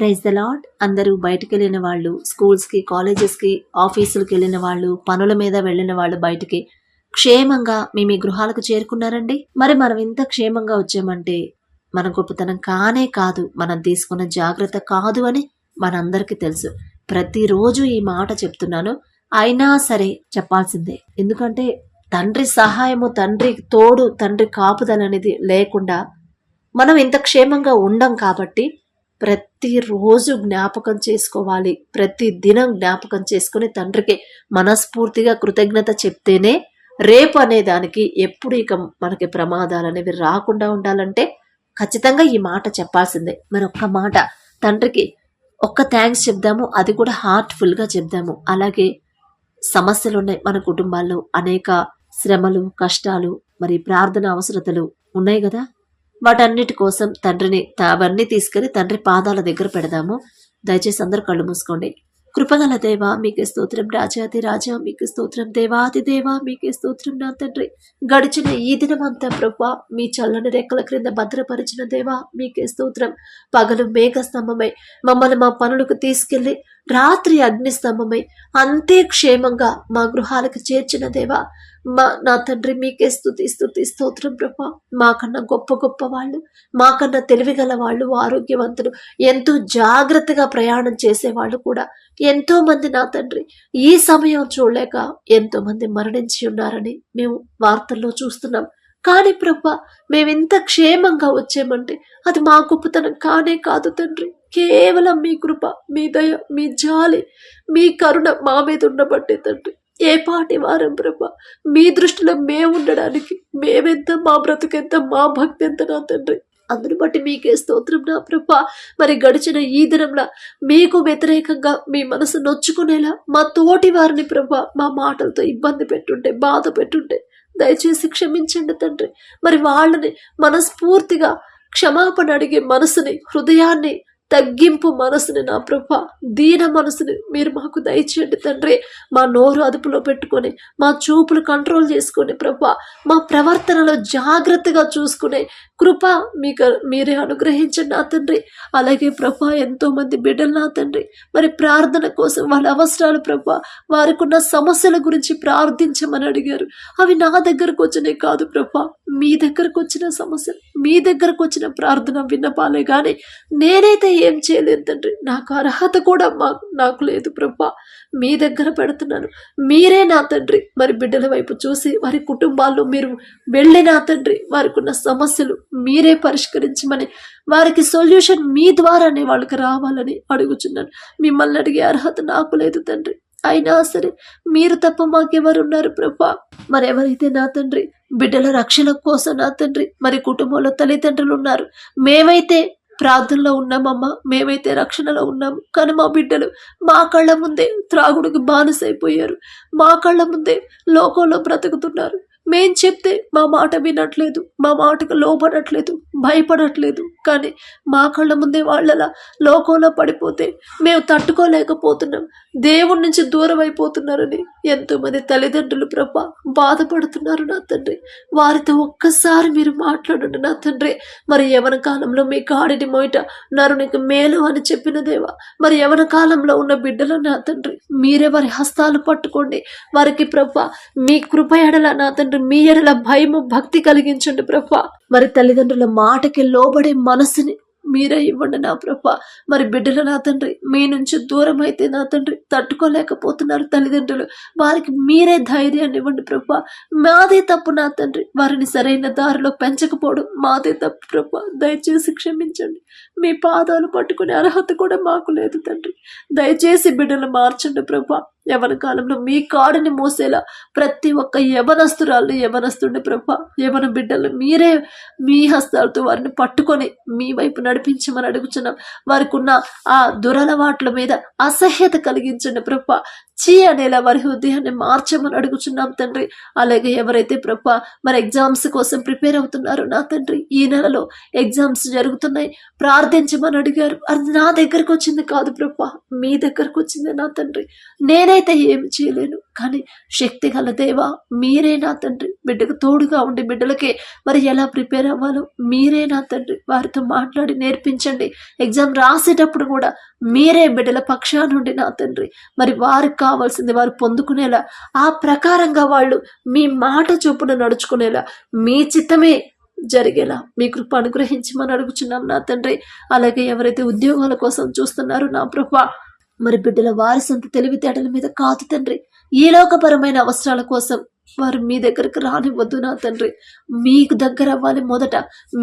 Praise the lot అందరూ బయటికి వెళ్ళిన వాళ్ళు స్కూల్స్కి కాలేజెస్కి ఆఫీసులకు వెళ్ళిన వాళ్ళు పనుల మీద వెళ్ళిన వాళ్ళు బయటికి క్షేమంగా మీ మీ గృహాలకు చేరుకున్నారండి? మరి మనం ఇంత క్షేమంగా వచ్చామంటే మన గొప్పతనం కానే కాదు మనం తీసుకున్న జాగ్రత్త కాదు అని మనందరికీ తెలుసు. ప్రతిరోజు ఈ మాట చెప్తున్నాను. అయినా సరే చెప్పాల్సిందే ఎందుకంటే తండ్రి సహాయము తండ్రి తోడు తండ్రి కాపుదల అనేది లేకుండా మనం ఇంత క్షేమంగా ఉండం కాబట్టి ప్రతిరోజు జ్ఞాపకం చేసుకోవాలి. ప్రతి దినం జ్ఞాపకం చేసుకుని తండ్రికి మనస్ఫూర్తిగా కృతజ్ఞత చెప్తేనే రేపు అనే దానికి ఎప్పుడు ఇక మనకి ప్రమాదాలు అనేవి రాకుండా ఉండాలంటే ఖచ్చితంగా ఈ మాట చెప్పాల్సిందే. మరి ఒక్క మాట తండ్రికి ఒక్క థ్యాంక్స్ చెప్దాము అది కూడా హార్ట్ఫుల్గా చెప్దాము. అలాగే సమస్యలు ఉన్నాయి మన కుటుంబాల్లో అనేక శ్రమలు కష్టాలు మరి ప్రార్థన అవసరతలు ఉన్నాయి కదా? వాటన్నిటి కోసం తండ్రిని అవన్నీ తీసుకుని తండ్రి పాదాల దగ్గర పెడదాము. దయచేసి అందరూ కళ్ళు మూసుకోండి. కృపగల దేవా మీకే స్తోత్రం. రాజాది రాజా మీకు స్తోత్రం. దేవాది దేవా మీకే స్తోత్రం నా తండ్రి. గడిచిన ఈ దినమంతా ప్రభా మీ చల్లని రెక్కల క్రింద భద్రపరిచిన దేవా మీకే స్తోత్రం. పగలు మేఘ స్తంభమై మమ్మల్ని మా పనులకు తీసుకెళ్ళి రాత్రి అగ్ని స్తంభమై అంతే క్షేమంగా మా గృహాలకు చేర్చిన దేవా మా నా తండ్రి మీకే స్థుతి స్థుతి స్తోత్రం ప్రభా. మాకన్నా గొప్ప గొప్ప వాళ్ళు మాకన్నా తెలివిగల వాళ్ళు ఆరోగ్యవంతులు ఎంతో జాగ్రత్తగా ప్రయాణం చేసేవాళ్ళు కూడా ఎంతో మంది నా తండ్రి. ఈ సమయం చూడలేక ఎంతో మంది మరణించి ఉన్నారని మేము వార్తల్లో చూస్తున్నాం. కానీ ప్రభా మేమెంత క్షేమంగా వచ్చామంటే అది మా గొప్పతనం కానే కాదు తండ్రి. కేవలం మీ కృప మీ దయ మీ జాలి మీ కరుణ మా మీద ఉండబట్టే తండ్రి. ఏ పాటి వారం బ్రహ్మ? మీ దృష్టిలో మేము ఉండడానికి మేమెంత మా బ్రతుకెంత మా భక్తి ఎంత నా తండ్రి. అందుని బట్టి మీకే స్తోత్రం నా ప్రభ మరి గడిచిన ఈ దినంలో మీకు వ్యతిరేకంగా మీ మనసు నొచ్చుకునేలా మా తోటి వారిని ప్రభ మా మాటలతో ఇబ్బంది పెట్టుంటే బాధ పెట్టుంటే దయచేసి క్షమించండి తండ్రి. మరి వాళ్ళని మనస్ఫూర్తిగా క్షమాపణ అడిగే మనసుని హృదయాన్ని తగ్గింపు మనసుని నా ప్రభ దీన మనసుని మీరు మాకు దయచేయండి తండ్రి. మా నోరు అదుపులో పెట్టుకొని మా చూపులు కంట్రోల్ చేసుకొని ప్రభ మా ప్రవర్తనలో జాగ్రత్తగా చూసుకునే కృప మీకు మీరే అనుగ్రహించండి నా తండ్రి. అలాగే ప్రభ ఎంతోమంది బిడ్డలు నా తండ్రి. మరి ప్రార్థన కోసం వాళ్ళ అవసరాలు ప్రభ వారికున్న సమస్యల గురించి ప్రార్థించమని అడిగారు. అవి నా దగ్గరకు వచ్చినాయి కాదు ప్రభ మీ దగ్గరకు వచ్చిన సమస్యలు మీ దగ్గరకు వచ్చిన ప్రార్థన విన్నపాలే కానీ నేనైతే ఏం చేయలేను తండ్రి. నాకు అర్హత కూడా మాకు నాకు లేదు ప్రభా. మీ దగ్గర పెడుతున్నాను. మీరే నా తండ్రి. మరి బిడ్డల వైపు చూసి వారి కుటుంబాల్లో మీరు వెళ్ళి నా తండ్రి వారికి ఉన్న సమస్యలు మీరే పరిష్కరించమని వారికి సొల్యూషన్ మీ ద్వారానే వాళ్ళకి రావాలని అడుగుచున్నాను. మిమ్మల్ని అడిగే అర్హత నాకు లేదు తండ్రి. అయినా సరే మీరు తప్ప మాకెవరున్నారు ప్రభా? మరి ఎవరైతే నా తండ్రి? బిడ్డల రక్షణ కోసం నా తండ్రి. మరి కుటుంబంలో తల్లిదండ్రులు ఉన్నారు. మేమైతే ప్రార్థనలో ఉన్నామమ్మా మేమైతే రక్షణలో ఉన్నాము కానీ మా బిడ్డలు మా కళ్ళ ముందే త్రాగుడికి బానిసైపోయారు. మా కళ్ళ ముందే లోకంలో బ్రతుకుతున్నారు. మేం చెప్తే మా మాట వినట్లేదు. మా మాటకు లోపడట్లేదు భయపడట్లేదు. కానీ మా కళ్ళ ముందే వాళ్ళలా లోకంలో పడిపోతే మేము తట్టుకోలేకపోతున్నాం. దేవుడి నుంచి దూరం అయిపోతున్నారని ఎంతోమంది తల్లిదండ్రులు ప్రభ బాధపడుతున్నారు నా తండ్రి. వారితో ఒక్కసారి మీరు మాట్లాడండి నా తండ్రి. మరి యవన కాలంలో మీ కాడిని మోయట నరునికి మేలు అని చెప్పిన దేవా మరి యవన కాలంలో ఉన్న బిడ్డలు నా తండ్రి మీరే వారి హస్తాలు పట్టుకోండి. వారికి ప్రభ మీ కృప ఎడల నా తండ్రి మీ ఎడల భయము భక్తి కలిగించండి ప్రభ. మరి తల్లిదండ్రుల మా మాటకి లోబడే మనసుని మీరే ఇవ్వండి నా ప్రభ. మరి బిడ్డలు నా తండ్రి మీ నుంచి దూరం అయితే నా తండ్రి తట్టుకోలేకపోతున్నారు తల్లిదండ్రులు. వారికి మీరే ధైర్యాన్ని ఇవ్వండి ప్రభ. మాదే తప్పు నా తండ్రి. వారిని సరైన దారిలో పెంచకపోవడం మాదే తప్పు ప్రభ. దయచేసి క్షమించండి. మీ పాదాలు పట్టుకునే అర్హత కూడా మాకు లేదు తండ్రి. దయచేసి బిడ్డలు మార్చండి ప్రభా. యవన కాలంలో మీ కాడుని మోసేలా ప్రతి ఒక్క యవనస్తురాలు యవనస్తుండే ప్రభ యవన బిడ్డలు మీరే మీ హస్తాలతో వారిని పట్టుకొని మీ వైపు నడిపించమని అడుగుచున్నాం. వారికి ఉన్న ఆ దురలవాట్ల మీద అసహ్యత కలిగించండి ప్రభ. చీ అనేలా వారి హృదయాన్ని మార్చమని అడుగుచున్నాం తండ్రి. అలాగే ఎవరైతే ప్రభ మరి ఎగ్జామ్స్ కోసం ప్రిపేర్ అవుతున్నారో నా తండ్రి ఈ నెలలో ఎగ్జామ్స్ జరుగుతున్నాయి. ప్రార్థించమని అడిగారు. అది నా దగ్గరకు వచ్చింది కాదు ప్రభ. మీ దగ్గరకు వచ్చింది నా తండ్రి. నేనే నేనైతే ఏమి చేయలేను. కానీ శక్తి గల దేవా మీరే నా తండ్రి. బిడ్డకు తోడుగా ఉండి బిడ్డలకి మరి ఎలా ప్రిపేర్ అవ్వాలో మీరే నా తండ్రి. వారితో మాట్లాడి నేర్పించండి. ఎగ్జామ్ రాసేటప్పుడు కూడా మీరే బిడ్డల పక్షా నుండి నా తండ్రి. మరి వారికి కావాల్సింది వారు పొందుకునేలా ఆ ప్రకారంగా వాళ్ళు మీ మాట చొప్పున నడుచుకునేలా మీ చిత్తమే జరిగేలా. మీ కృప అనుగ్రహించమని అడుగుచున్నాం నా తండ్రి. అలాగే ఎవరైతే ఉద్యోగాల కోసం చూస్తున్నారో నా ప్రభా మరి బిడ్డల వారి సొంత తెలివితేటల మీద కాదు తండ్రి. ఈ లోకపరమైన అవసరాల కోసం వారు మీ దగ్గరకు రానివ్వద్దు నా తండ్రి. మీకు దగ్గర అవ్వాలి మొదట.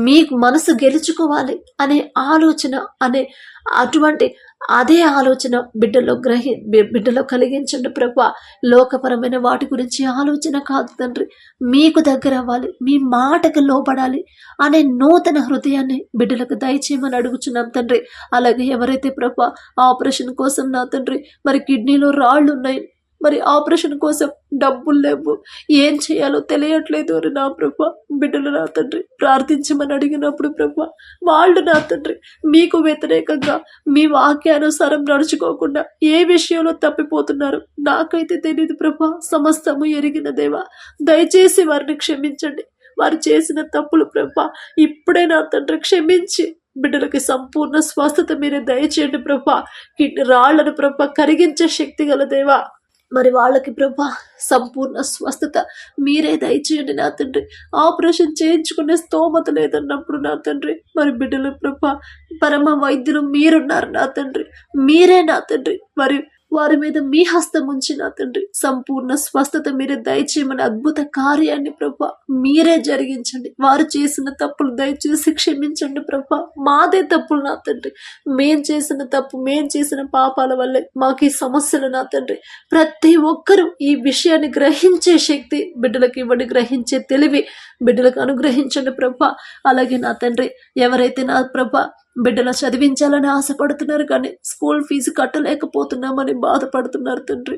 మీకు మనసు గెలుచుకోవాలి అనే ఆలోచన అనే అటువంటి అదే ఆలోచన బిడ్డలో గ్రహి బిడ్డలో కలిగించండి ప్రభు. లోకపరమైన వాటి గురించి ఆలోచన కాదు తండ్రి. మీకు దగ్గర అవ్వాలి మీ మాటకు లోపడాలి అనే నూతన హృదయాన్ని బిడ్డలకు దయచేయమని అడుగుచున్నాం తండ్రి. అలాగే ఎవరైతే ప్రభు ఆపరేషన్ కోసం నా తండ్రి మరి కిడ్నీలో రాళ్ళు ఉన్నాయి మరి ఆపరేషన్ కోసం డబ్బులు లేవు. ఏం చేయాలో తెలియట్లేదు అని నా ప్రభ. బిడ్డలు నా తండ్రి ప్రార్థించమని అడిగినప్పుడు ప్రభా వాళ్ళు నా తండ్రి మీకు వ్యతిరేకంగా మీ వాక్యానుసారం నడుచుకోకుండా ఏ విషయంలో తప్పిపోతున్నారు? నాకైతే తెలియదు ప్రభా. సమస్తము ఎరిగిన దేవా. దయచేసి వారిని క్షమించండి. వారు చేసిన తప్పులు ప్రభా ఇప్పుడే నా తండ్రి క్షమించి. బిడ్డలకి సంపూర్ణ స్వస్థత మీరే దయచేయండి ప్రభా. కిడ్నీ రాళ్ళను ప్రభా కరిగించే శక్తి గల దేవా. మరి వాళ్ళకి ప్రభా సంపూర్ణ స్వస్థత మీరే దయచేయండి నా తండ్రి. ఆపరేషన్ చేయించుకునే స్తోమత లేదన్నప్పుడు నా తండ్రి. మరి బిడ్డలు ప్రభా పరమ వైద్యులు మీరున్నారు నా తండ్రి. మీరే నా తండ్రి. మరి వారి మీద మీ హస్తం ఉంచి నా తండ్రి. సంపూర్ణ స్వస్థత మీరే దయచేయమని అద్భుత కార్యాన్ని ప్రభా మీరే జరిగించండి. వారు చేసిన తప్పులు దయచేసి క్షమించండి ప్రభా. మాదే తప్పులు నా తండ్రి. మేం చేసిన తప్పు మేం చేసిన పాపాల వల్లే మాకు ఈ సమస్యలు నా తండ్రి. ప్రతి ఒక్కరూ ఈ విషయాన్ని గ్రహించే శక్తి బిడ్డలకు ఇవ్వండి గ్రహించే తెలివి బిడ్డలకు అనుగ్రహించండి ప్రభా. అలాగే నా తండ్రి ఎవరైతే నా ప్రభా బిడ్డలు చదివించాలని ఆశపడుతున్నారు కానీ స్కూల్ ఫీజు కట్టలేకపోతున్నామని బాధపడుతున్నారు తండ్రి.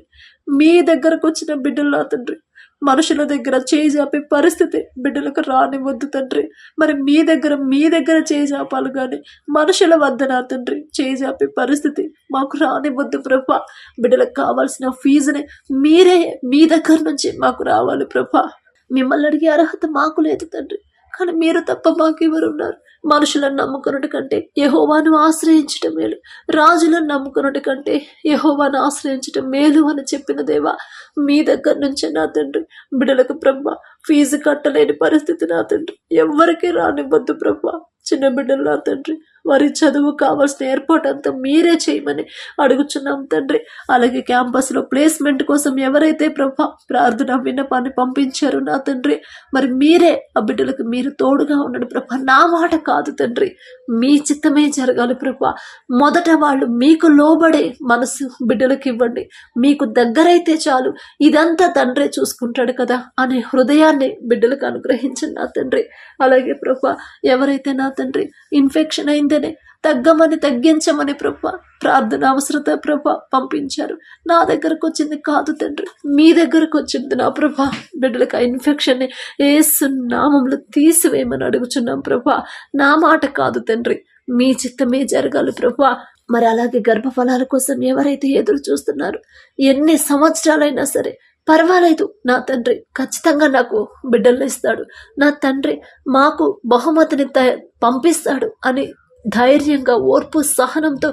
మీ దగ్గరకు వచ్చిన బిడ్డలు తండ్రి. మనుషుల దగ్గర చేయి చాపే పరిస్థితి బిడ్డలకు రానివ్వద్దు తండ్రి. మరి మీ దగ్గర మీ దగ్గర చేయి చాపాలి కానీ మనుషుల వద్ద నా తండ్రి చేయి చాపే పరిస్థితి మాకు రానివ్వద్దు ప్రభా. బిడ్డలకు కావాల్సిన ఫీజుని మీరే మీ దగ్గర నుంచి మాకు రావాలి ప్రభా. మిమ్మల్ని అడిగే అర్హత మాకు లేదు తండ్రి. కానీ మీరు తప్ప మాకు ఎవరున్నారు? మనుషులను నమ్ముకున్నటి కంటే యహోవాను ఆశ్రయించటం మేలు. రాజులను నమ్ముకున్నటి కంటే యహోవాను ఆశ్రయించటం మేలు అని చెప్పిన దేవా మీ దగ్గర నుంచే నా తండ్రి. బిడ్డలకు బ్రహ్మ ఫీజు కట్టలేని పరిస్థితి నా తండ్రి. ఎవ్వరికీ రానివ్వద్దు బ్రహ్మ. చిన్న బిడ్డలు నా తండ్రి. వారి చదువు కావాల్సిన ఏర్పాటంతా మీరే చేయమని అడుగుచున్నాం తండ్రి. అలాగే క్యాంపస్లో ప్లేస్మెంట్ కోసం ఎవరైతే ప్రభా ప్రార్థన విన్నపాన్ని పంపించారు నా తండ్రి మరి మీరే ఆ బిడ్డలకు మీరు తోడుగా ఉండండి ప్రభా. నా మాట కాదు తండ్రి మీ చిత్తమే జరగాలి ప్రభా. మొదట వాళ్ళు మీకు లోబడే మనసు బిడ్డలకు ఇవ్వండి. మీకు దగ్గరైతే చాలు. ఇదంతా తండ్రే చూసుకుంటాడు కదా అనే హృదయాన్ని బిడ్డలకు అనుగ్రహించండి నా తండ్రి. అలాగే ప్రభా ఎవరైతే నా తండ్రి ఇన్ఫెక్షన్ అయిందనే తగ్గమని తగ్గించమని ప్రభ ప్రార్థన అవసరత ప్రభ పంపించారు. నా దగ్గరకు వచ్చింది కాదు తండ్రి మీ దగ్గరకు వచ్చింది నా ప్రభ. బిడ్డలకు ఆ ఇన్ఫెక్షన్ని ఏసు నామంలో తీసివేయమని అడుగుచున్నాం ప్రభా. నా మాట కాదు తండ్రి మీ చిత్తమే జరగాలి ప్రభా. మరి అలాగే గర్భఫలాల కోసం ఎవరైతే ఎదురు చూస్తున్నారు ఎన్ని సంవత్సరాలైనా సరే పర్వాలేదు నా తండ్రి ఖచ్చితంగా నాకు బిడ్డలు ఇస్తాడు. నా తండ్రి మాకు బహుమతిని త- పంపిస్తాడు అని ధైర్యంగా ఓర్పు సహనంతో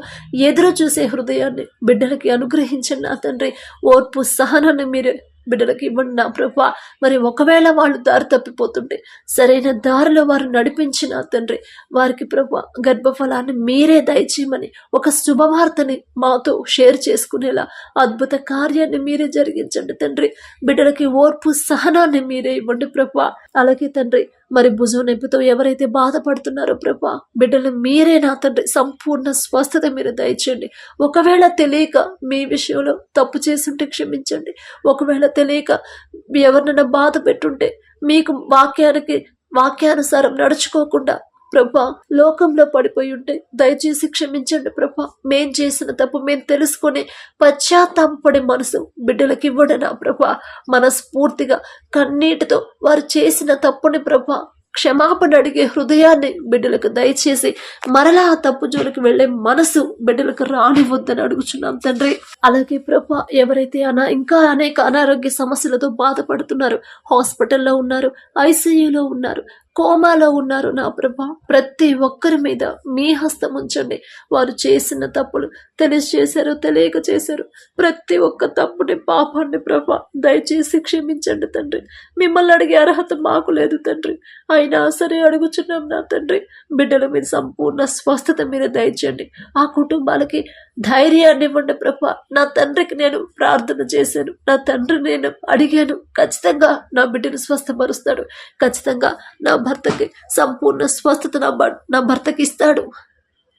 ఎదురు చూసే హృదయాన్ని బిడ్డలకి అనుగ్రహించండి నా తండ్రి. ఓర్పు సహనాన్ని మీరు బిడ్డలకి ఇవ్వండి నా ప్రభా. మరి ఒకవేళ వాళ్ళు దారి తప్పిపోతుంటే సరైన దారిలో వారు నడిపించిన తండ్రి. వారికి ప్రభా గర్భఫలాన్ని మీరే దయచేయమని ఒక శుభవార్తని మాతో షేర్ చేసుకునేలా అద్భుత కార్యాన్ని మీరే జరిగించండి తండ్రి. బిడ్డలకి ఓర్పు సహనాన్ని మీరే ఇవ్వండి ప్రభా. అలాగే తండ్రి మరి భుజం నొప్పితో ఎవరైతే బాధపడుతున్నారో ప్రభా బిడ్డలు మీరే నా తండ్రి సంపూర్ణ స్వస్థత మీరు దయచేయండి. ఒకవేళ తెలియక మీ విషయంలో తప్పు చేసుంటే క్షమించండి. ఒకవేళ తెలియక ఎవరినైనా బాధ పెట్టుంటే మీకు వాక్యానికి వాక్యానుసారం నడుచుకోకుండా ప్రభా లోకంలో పడిపోయి ఉంటే దయచేసి క్షమించండి ప్రభా. మేం చేసిన తప్పు మేము తెలుసుకొని పశ్చాత్తాపడే మనసు బిడ్డలకి ఇవ్వడం నా ప్రభా? మనస్ఫూర్తిగా కన్నీటితో వారు చేసిన తప్పుని ప్రభా క్షమాపణ అడిగే హృదయాన్ని బిడ్డలకు దయచేసి మరలా ఆ తప్పు జోలికి వెళ్ళే మనసు బిడ్డలకు రానివద్దని అడుగుచున్నాం తండ్రి. అలాగే ప్రభా ఎవరైతే అనా ఇంకా అనేక అనారోగ్య సమస్యలతో బాధపడుతున్నారు హాస్పిటల్లో ఉన్నారు ఐసీయూలో ఉన్నారు కోమాలో ఉన్నారు నా ప్రభా. ప్రతి ఒక్కరి మీద మీ హస్తం ఉంచండి. వారు చేసిన తప్పులు తెలిసి చేశారు తెలియక చేశారు ప్రతి ఒక్క తప్పుని పాపాన్ని ప్రభా. దయచేసి క్షమించండి తండ్రి. మిమ్మల్ని అడిగే అర్హత మాకు లేదు తండ్రి. అయినా సరే అడుగుచున్నాం నా తండ్రి. బిడ్డల మీద సంపూర్ణ స్వస్థత మీద దయచేయండి. ఆ కుటుంబాలకి ధైర్యాన్ని ఇవ్వండి ప్రభా. నా తండ్రికి నేను ప్రార్థన చేశాను. నా తండ్రి నేను అడిగాను. ఖచ్చితంగా నా బిడ్డను స్వస్థపరుస్తాడు. ఖచ్చితంగా నా భర్తకి సంపూర్ణ స్వస్థత నా నా భర్తకి ఇస్తాడు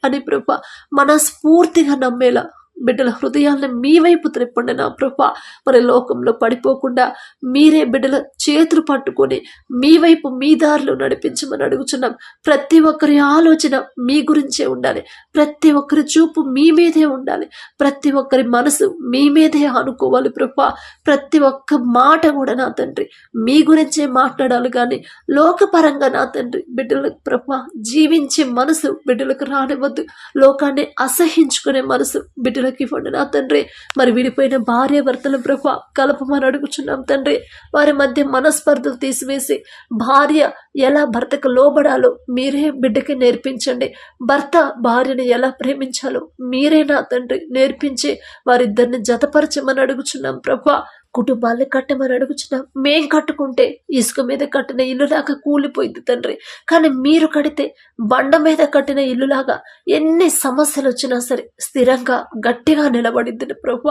అని ప్రభ మనస్ఫూర్తిగా నమ్మేలా బిడ్డల హృదయాలను మీ వైపు త్రిప్పండి నా ప్రభ. మరి లోకంలో పడిపోకుండా మీరే బిడ్డల చేతులు పట్టుకొని మీ వైపు మీ దారిలో నడిపించమని అడుగుచున్నాం. ప్రతి ఒక్కరి ఆలోచన మీ గురించే ఉండాలి. ప్రతి ఒక్కరి చూపు మీ మీదే ఉండాలి. ప్రతి ఒక్కరి మనసు మీ మీదే అనుకోవాలి ప్రభ. ప్రతి ఒక్క మాట కూడా నా తండ్రి మీ గురించే మాట్లాడాలి కానీ లోకపరంగా నా తండ్రి బిడ్డలకు ప్రభ జీవించే మనసు బిడ్డలకు రానివ్వద్దు. లోకాన్ని అసహించుకునే మనసు బిడ్డలకు ఇవ్వండి నా తండ్రి. మరి విడిపోయిన భార్య భర్తలు ప్రభా కలపమని అడుగుచున్నాం తండ్రి. వారి మధ్య మనస్పర్ధలు తీసివేసి భార్య ఎలా భర్తకు లోబడాలో మీరే బిడ్డకి నేర్పించండి. భర్త భార్యను ఎలా ప్రేమించాలో మీరే నా తండ్రి నేర్పించి వారిద్దరిని జతపరచమని అడుగుచున్నాం ప్రభా. కుటుంబాన్ని కట్టమని అడుగుచున్నాం మేం కట్టుకుంటే ఇసుక మీద కట్టిన ఇల్లులాగా కూలిపోయింది తండ్రి. కానీ మీరు కడితే బండ మీద కట్టిన ఇల్లులాగా ఎన్ని సమస్యలు వచ్చినా సరే స్థిరంగా గట్టిగా నిలబడింది ప్రభు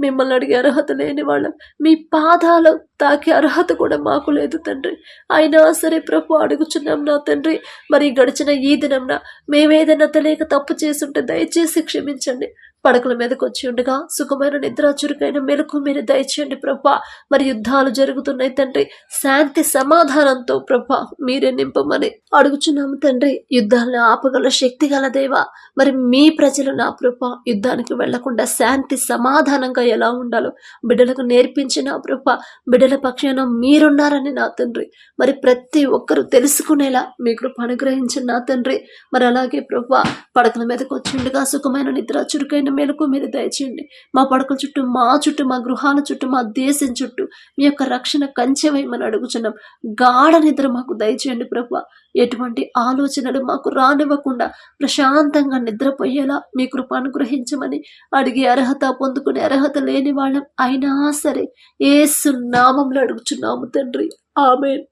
మిమ్మల్ని అడిగే అర్హత లేని వాళ్ళం. మీ పాదాలు తాకే అర్హత కూడా మాకు లేదు తండ్రి. అయినా సరే ప్రభు అడుగుచున్నాం నా తండ్రి. మరి గడిచిన ఈ దినంన మేమేదైనా తెలియక తప్పు చేసుంటే దయచేసి క్షమించండి. పడకల మీదకి వచ్చి ఉండగా సుఖమైన నిద్ర చురుకైన మెలకు మీరు దయచేయండి ప్రభా. మరి యుద్ధాలు జరుగుతున్నాయి తండ్రి. శాంతి సమాధానంతో ప్రభా మీరే నింపమని అడుగుచున్నాము తండ్రి. యుద్ధాలను ఆపగల శక్తి గల దేవా మరి మీ ప్రజలు నా ప్రభా యుద్ధానికి వెళ్ళకుండా శాంతి సమాధానంగా ఎలా ఉండాలో బిడ్డలకు నేర్పించిన ప్రభా బిడ్డల పక్షాన మీరున్నారని నా తండ్రి. మరి ప్రతి ఒక్కరూ తెలుసుకునేలా మీ కృప అనుగ్రహించిన నా తండ్రి. మరి అలాగే ప్రభా పడకల మీదకి వచ్చిండగా సుఖమైన నిద్ర చురుకైన మేలకు మీరు దయచేయండి. మా పడకల చుట్టూ మా చుట్టూ మా గృహాల చుట్టూ మా దేశం చుట్టూ మీ యొక్క రక్షణ కంచె వేయమని అడుగుచున్నాం. గాఢ నిద్ర మాకు దయచేయండి ప్రభా ఎటువంటి ఆలోచనలు మాకు రానివ్వకుండా ప్రశాంతంగా నిద్రపోయేలా మీ కృప అనుగ్రహించమని అడిగే అర్హత పొందుకునే అర్హత లేని వాళ్ళం అయినా సరే ఏసు నామంలో అడుగుచున్నాము తండ్రి. ఆమెన్.